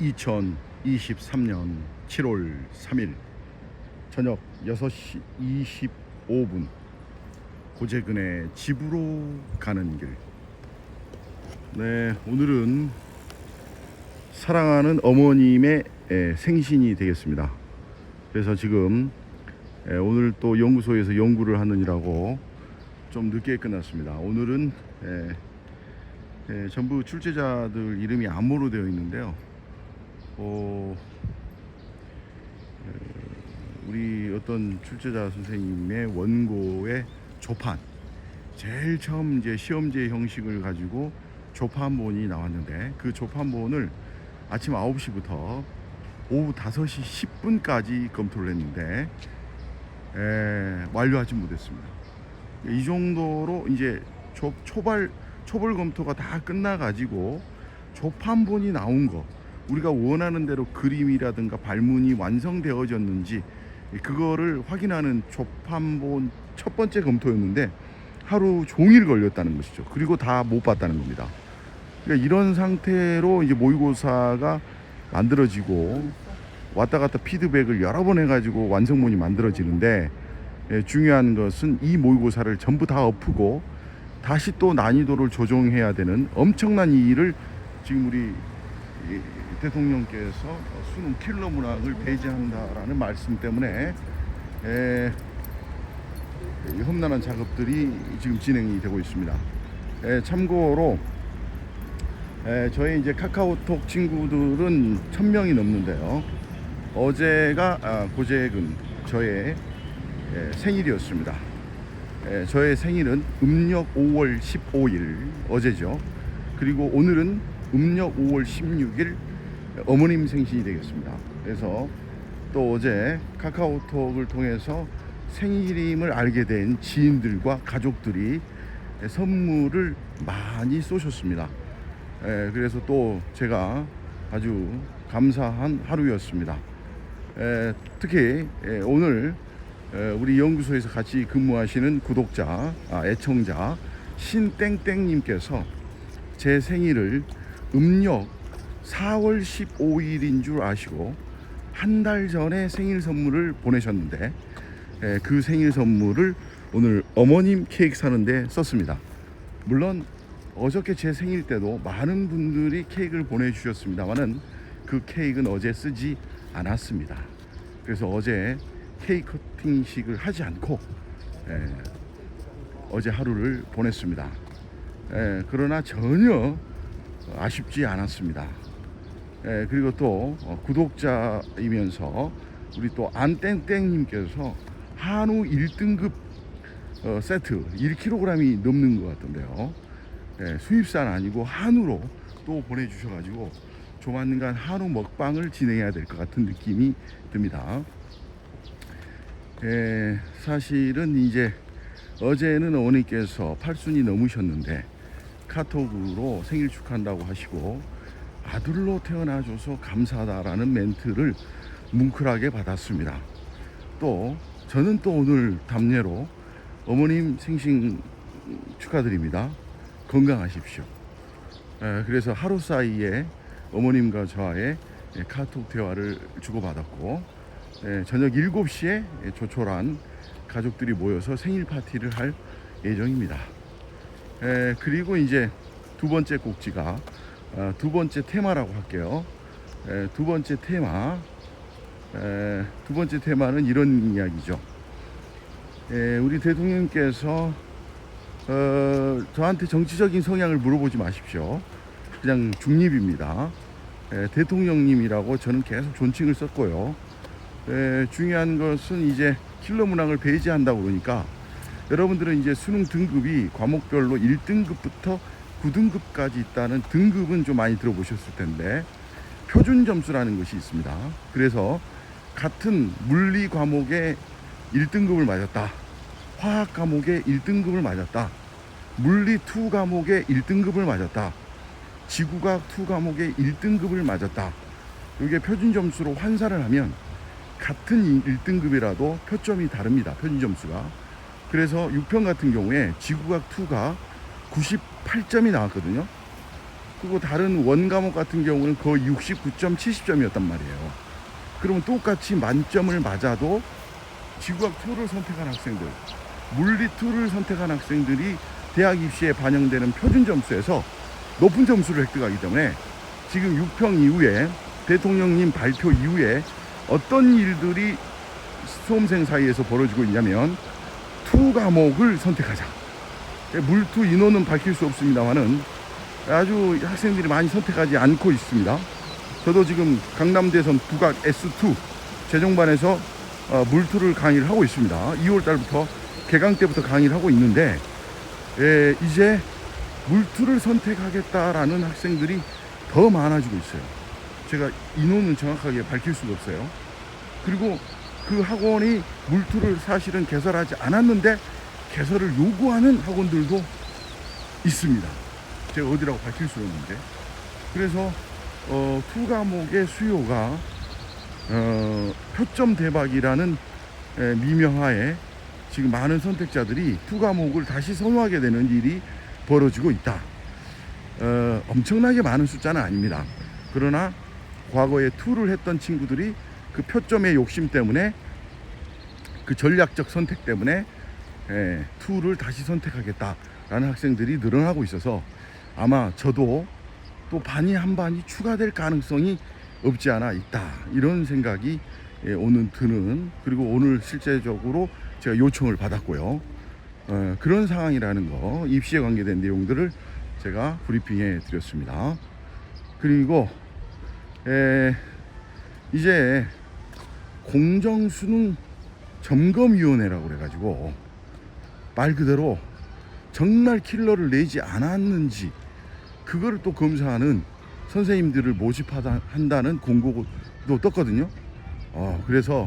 2023년 7월 3일 저녁 6시 25분 고재근의 집으로 가는 길. 네, 오늘은 사랑하는 어머님의 에, 생신이 되겠습니다. 그래서 지금 에, 오늘 또 연구소에서 연구를 하느니라고 좀 늦게 끝났습니다. 오늘은 전부 출제자들 이름이 암호로 되어 있는데요. 어, 에, 우리 어떤 출제자 선생님의 원고의 조판 제일 처음 이제 시험제 형식을 가지고 조판본이 나왔는데 그 조판본을 아침 9시부터 오후 5시 10분까지 검토를 했는데 에, 완료하지 못했습니다. 이 정도로 이제 초, 초발 초벌 검토가 다 끝나 가지고 조판본이 나온 거 우리가 원하는 대로 그림이라든가 발문이 완성되어졌는지 그거를 확인하는 조판본 첫 번째 검토였는데 하루 종일 걸렸다는 것이죠. 그리고 다 못 봤다는 겁니다. 그러니까 이런 상태로 이제 모의고사가 만들어지고 왔다 갔다 피드백을 여러 번 해가지고 완성본이 만들어지는데 예, 중요한 것은 이 모의고사를 전부 다 엎고 다시 또 난이도를 조정해야 되는 엄청난 이 일을 지금 우리 이 대통령께서 수능 킬러 문항을 배제한다라는 말씀 때문에 에, 이 험난한 작업들이 지금 진행이 되고 있습니다. 에, 참고로 에, 저희 이제 카카오톡 친구들은 천 명이 넘는데요. 어제가 아, 고재근 저의 에, 생일이었습니다. 에, 저의 생일은 음력 5월 15일 어제죠. 그리고 오늘은 음력 5월 16일 어머님 생신이 되겠습니다. 그래서 또 어제 카카오톡을 통해서 생일임을 알게 된 지인들과 가족들이 선물을 많이 쏘셨습니다. 에, 그래서 또 제가 아주 감사한 하루였습니다. 에, 특히 에, 오늘 에, 우리 연구소에서 같이 근무하시는 구독자, 아, 애청자 신땡땡님께서 제 생일을 음력 4월 15일인 줄 아시고 한 달 전에 생일 선물을 보내셨는데 에, 그 생일 선물을 오늘 어머님 케이크 사는데 썼습니다. 물론 어저께 제 생일 때도 많은 분들이 케이크를 보내주셨습니다만은 그 케이크는 어제 쓰지 않았습니다. 그래서 어제 케이크 커팅식을 하지 않고 에, 어제 하루를 보냈습니다. 에, 그러나 전혀 아쉽지 않았습니다. 에, 그리고 또 어, 구독자이면서 우리 또 안땡땡님께서 한우 1등급 어, 세트 1kg이 넘는 것 같던데요. 예, 수입산 아니고 한우로 또 보내주셔가지고 조만간 한우 먹방을 진행해야 될 것 같은 느낌이 듭니다. 예, 사실은 이제 어제는 어머니께서 8순이 넘으셨는데 카톡으로 생일 축하한다고 하시고 아들로 태어나줘서 감사하다라는 멘트를 뭉클하게 받았습니다. 또 저는 또 오늘 답례로 어머님 생신 축하드립니다. 건강하십시오. 에, 그래서 하루 사이에 어머님과 저와의 예, 카톡 대화를 주고받았고 예, 저녁 7시에 조촐한 가족들이 모여서 생일 파티를 할 예정입니다. 에, 그리고 이제 두 번째 꼭지가 아, 두 번째 테마라고 할게요. 에, 두 번째 테마 에, 두 번째 테마는 이런 이야기죠. 에, 우리 대통령께서 어, 저한테 정치적인 성향을 물어보지 마십시오. 그냥 중립입니다. 에, 대통령님이라고 저는 계속 존칭을 썼고요. 에, 중요한 것은 이제 킬러 문항을 배제한다고 그러니까 여러분들은 이제 수능 등급이 과목별로 1등급부터 9등급까지 있다는 등급은 좀 많이 들어보셨을 텐데 표준 점수라는 것이 있습니다. 그래서 같은 물리 과목에 1등급을 맞았다. 화학 과목에 1등급을 맞았다. 물리 2 과목에 1등급을 맞았다. 지구과학 2 과목에 1등급을 맞았다. 이게 표준 점수로 환산을 하면 같은 1등급이라도 표점이 다릅니다. 표준 점수가. 그래서 6편 같은 경우에 지구과학 2가 98점이 나왔거든요. 그리고 다른 원 과목 같은 경우는 거의 69점, 70점이었단 말이에요. 그러면 똑같이 만점을 맞아도 지구학 2를 선택한 학생들, 물리 2를 선택한 학생들이 대학 입시에 반영되는 표준 점수에서 높은 점수를 획득하기 때문에 지금 6평 이후에 대통령님 발표 이후에 어떤 일들이 수험생 사이에서 벌어지고 있냐면 투 과목을 선택하자. 물투 인원은 밝힐 수 없습니다만은 아주 학생들이 많이 선택하지 않고 있습니다. 저도 지금 강남대선 북악 S2 재정반에서 어, 물투를 강의를 하고 있습니다. 2월 달부터 개강 때부터 강의를 하고 있는데 에, 이제 물투를 선택하겠다라는 학생들이 더 많아지고 있어요. 제가 인원은 정확하게 밝힐 수가 없어요. 그리고 그 학원이 물투를 사실은 개설하지 않았는데 개설을 요구하는 학원들도 있습니다. 제가 어디라고 밝힐 수 없는데. 그래서 어, 투 과목의 수요가 어, 표점 대박이라는 에, 미명하에 지금 많은 선택자들이 투 과목을 다시 선호하게 되는 일이 벌어지고 있다. 어, 엄청나게 많은 숫자는 아닙니다. 그러나 과거에 투를 했던 친구들이 그 표점의 욕심 때문에 그 전략적 선택 때문에 예, 투를 다시 선택하겠다라는 학생들이 늘어나고 있어서 아마 저도 또 반이 한 반이 추가될 가능성이 없지 않아 있다. 이런 생각이 예, 오늘 드는 그리고 오늘 실제적으로 제가 요청을 받았고요. 어, 그런 상황이라는 거 입시에 관계된 내용들을 제가 브리핑해 드렸습니다. 그리고 에, 이제 공정수능 점검위원회라고 그래가지고 말 그대로 정말 킬러를 내지 않았는지 그거를 또 검사하는 선생님들을 모집한다는 공고도 떴거든요. 어, 그래서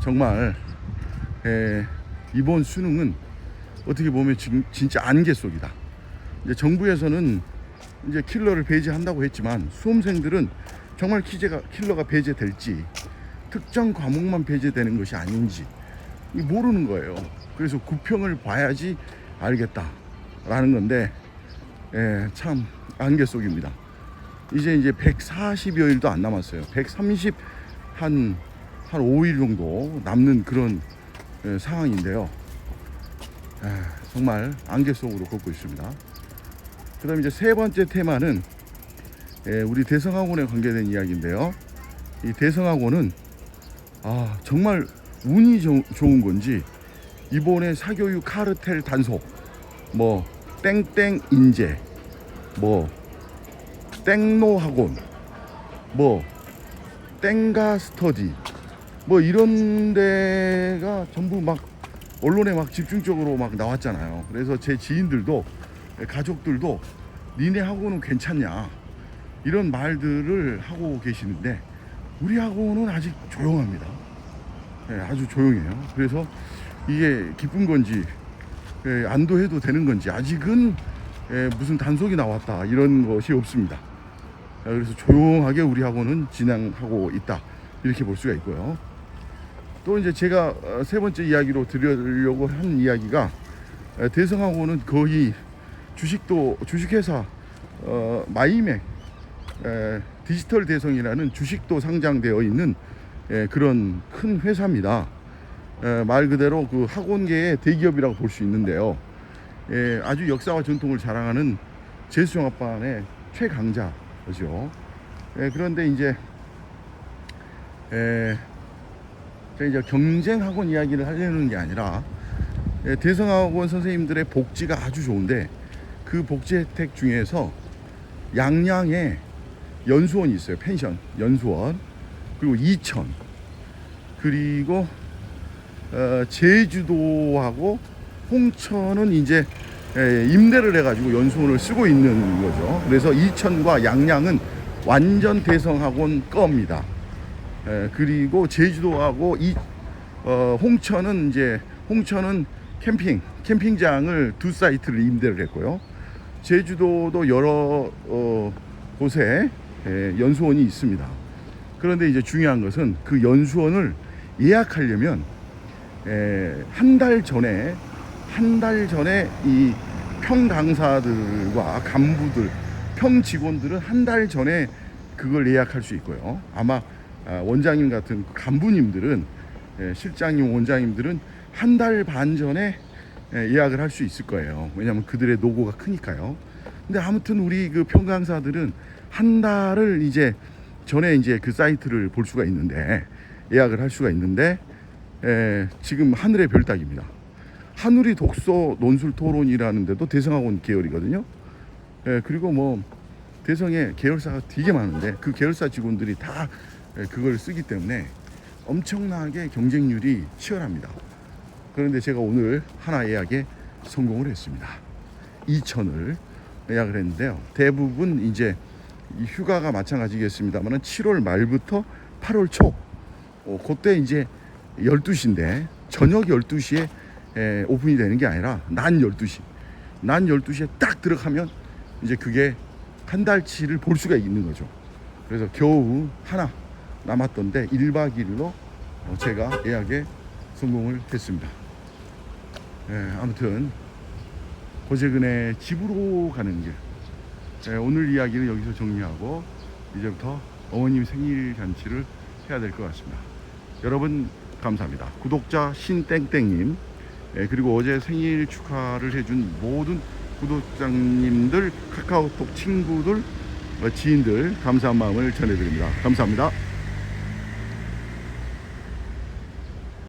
정말 에, 이번 수능은 어떻게 보면 진, 진짜 안개 속이다. 이제 정부에서는 이제 킬러를 배제한다고 했지만 수험생들은 정말 키제가, 킬러가 배제될지 특정 과목만 배제되는 것이 아닌지 모르는 거예요. 그래서 구평을 봐야지 알겠다라는 건데 예, 참 안개 속입니다. 이제 이제 140여일도 안 남았어요. 130 한, 한 5일 정도 남는 그런 예, 상황인데요. 예, 정말 안개 속으로 걷고 있습니다. 그 다음에 이제 세 번째 테마는 예, 우리 대성학원에 관계된 이야기인데요. 이 대성학원은 아, 정말 운이 조- 좋은 건지 이번에 사교육 카르텔 단속 뭐 땡땡 인재 뭐 땡노 학원 뭐 땡가 스터디 뭐 이런 데가 전부 막 언론에 막 집중적으로 막 나왔잖아요. 그래서 제 지인들도 가족들도 니네 학원은 괜찮냐 이런 말들을 하고 계시는데 우리 학원은 아직 조용합니다. 예, 아주 조용해요. 그래서 이게 기쁜 건지 예, 안도해도 되는 건지 아직은 예, 무슨 단속이 나왔다 이런 것이 없습니다. 예, 그래서 조용하게 우리 학원은 진행하고 있다 이렇게 볼 수가 있고요. 또 이제 제가 어, 세 번째 이야기로 드리려고 한 이야기가 에, 대성학원은 거의 주식도 주식회사 어, 마이맥 에, 디지털 대성이라는 주식도 상장되어 있는 에, 그런 큰 회사입니다. 에, 말 그대로 그 학원계의 대기업이라고 볼 수 있는데요. 에, 아주 역사와 전통을 자랑하는 재수종합반의 최강자죠. 에, 그런데 이제 에, 제가 이제 경쟁 학원 이야기를 하려는 게 아니라 에, 대성학원 선생님들의 복지가 아주 좋은데 그 복지 혜택 중에서 양양에 연수원이 있어요. 펜션 연수원 그리고 이천 그리고 어, 제주도하고 홍천은 이제 에, 임대를 해가지고 연수원을 쓰고 있는 거죠. 그래서 이천과 양양은 완전 대성학원 겁니다. 에, 그리고 제주도하고 이 어, 홍천은 이제 홍천은 캠핑 캠핑장을 두 사이트를 임대를 했고요. 제주도도 여러 어, 곳에 에, 연수원이 있습니다. 그런데 이제 중요한 것은 그 연수원을 예약하려면 한 달 전에 한 달 전에 이 평강사들과 간부들 평 직원들은 한 달 전에 그걸 예약할 수 있고요. 아마 아, 원장님 같은 간부님들은 예, 실장님, 원장님들은 한 달 반 전에 예, 예약을 할 수 있을 거예요. 왜냐하면 그들의 노고가 크니까요. 근데 아무튼 우리 그 평강사들은 한 달을 이제 전에 이제 그 사이트를 볼 수가 있는데 예약을 할 수가 있는데 에, 지금 하늘의 별따기입니다. 하늘이 독서 논술 토론이라는 데도 대성학원 계열이거든요. 에, 그리고 뭐 대성에 계열사가 되게 많은데 그 계열사 직원들이 다 에, 그걸 쓰기 때문에 엄청나게 경쟁률이 치열합니다. 그런데 제가 오늘 하나 예약에 성공을 했습니다. 2천을 예약을 했는데요. 대부분 이제 이 휴가가 마찬가지겠습니다만 7월 말부터 8월 초 어, 그때 이제 12시인데 저녁 12시에 에, 오픈이 되는 게 아니라 난 12시. 난 12시에 딱 들어가면 이제 그게 한 달치를 볼 수가 있는 거죠. 그래서 겨우 하나 남았던데 1박 2일로 어, 제가 예약에 성공을 했습니다. 예, 아무튼 고재근의 집으로 가는 길. 예, 오늘 이야기는 여기서 정리하고 이제부터 어머님 생일 잔치를 해야 될 것 같습니다. 여러분 감사합니다. 구독자 신땡땡님 예, 그리고 어제 생일 축하를 해준 모든 구독자님들 카카오톡 친구들 어, 지인들 감사한 마음을 전해드립니다. 감사합니다.